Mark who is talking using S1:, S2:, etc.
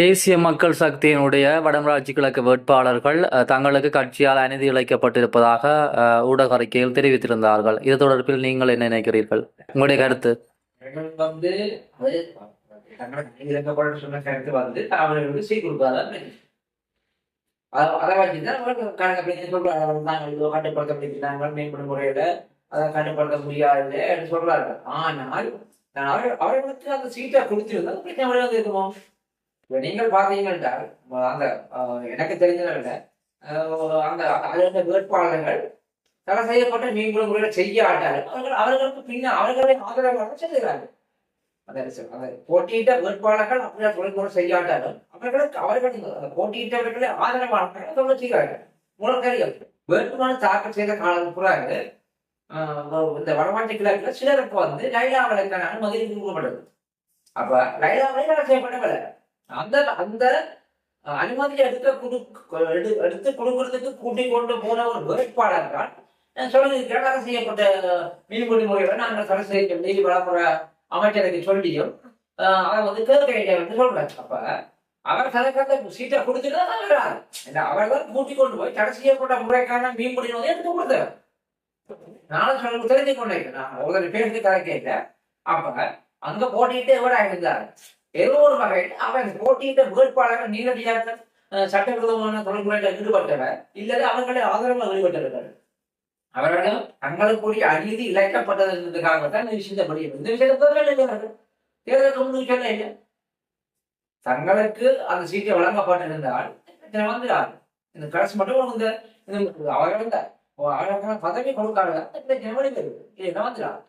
S1: தேசிய மக்கள் சக்தியினுடைய வடமராட்சி கிழக்கு வேட்பாளர்கள் தங்களுக்கு கட்சியால் அநீதி இழைக்கப்பட்டிருப்பதாக ஊடக அறிக்கையில் தெரிவித்திருந்தார்கள். இது தொடர்பில் நீங்கள் என்ன நினைக்கிறீர்கள்? உங்களுடைய கருத்து?
S2: அவர்களுக்கு கட்டுப்படுத்த முடியாது சொல்றார்கள். ஆனால் அவர்களுக்கு அந்த சீட்டை கொடுத்திருந்தா பிரச்சனை இருக்குமோ? நீங்கள் பார்த்தீங்கன்னா அந்த எனக்கு தெரிஞ்சதில்ல அந்த அதில் வேட்பாளர்கள் தடை செய்யப்பட்ட மீன்குழு முறையில் செய்யாட்டார்கள் அவர்கள் அவர்களுக்கு பின்னால் அவர்களை ஆதரவாக செல்கிறார்கள். போட்டியிட்ட வேட்பாளர்கள் அப்படியே தொழில்முறை செய்யாட்டார்கள் அவர்களுக்கு அவர்கள் அந்த போட்டியிட்டவர்களை ஆதரவாக தொழில் செய்கிறார்கள். முழக்கறிகள் வேட்புமனு தாக்கல் செய்த காலம் பிறகு ஆஹ், இந்த வடமாட்டி கிழக்குல சிலருக்கு வந்து லைலா வழக்கான அனுமதி கொடுக்கப்பட்டது. அப்ப லைலா தடை செய்யப்படவில்லை. அந்த அந்த அஹ், அனுமதி எடுக்க குடு எடுத்து கொடுக்கறதுக்கு கூட்டிக் கொண்டு போன ஒரு வேட்பாளர் தான். சொல்லுங்க தடை செய்யப்பட்ட மீன்பிடி முறைகளை நாங்கள் தடை செய்ய நீதி வளமுறை அமைச்சருக்கு சொல்லியும் ஆஹ் வந்து கேட்க என்று சொல்றாரு. அப்ப அவர் தனக்கு சீட்டை கொடுத்துட்டு தான் வர்றாரு. அவர் தான் கூட்டிக் கொண்டு போய் தடை செய்யப்பட்ட முறைக்கான மீன்பிடி நோயை எடுத்து கொடுத்தார். நானும் சொல்ல தெரிஞ்சு கொண்டேன். நான் ஒரு பேருக்கு கதை கேட்க அப்ப அங்க போட்டிட்டு எவ்வளோ இருந்தார். ஏதோ ஒரு வகையில் அவன் போட்டியிட்ட வேட்பாளர்கள் நீரடியாக சட்டவிரோதமான தொடர்புகளில் ஈடுபட்டவர் இல்லது அவர்களை ஆதரவாக ஈடுபட்டவர்கள் அவர்களும் தங்களுக்குரிய அநீதி இழைக்கப்பட்டது என்பதற்காகத்தான் இந்த விஷயத்தை படியும் இந்த விஷயத்தை தேர்தல் இல்லையார்கள் தேர்தலுக்கு முன்பு சொல்ல இல்லை. தங்களுக்கு அந்த சீட்டை வழங்கப்பட்டிருந்தால் பிரச்சனை வந்துடாது. இந்த கடைசி மட்டும் இந்த அவர்கள் பதவி கொடுக்காத பிரச்சனை வெளியே வருது இல்லை வந்துடாது?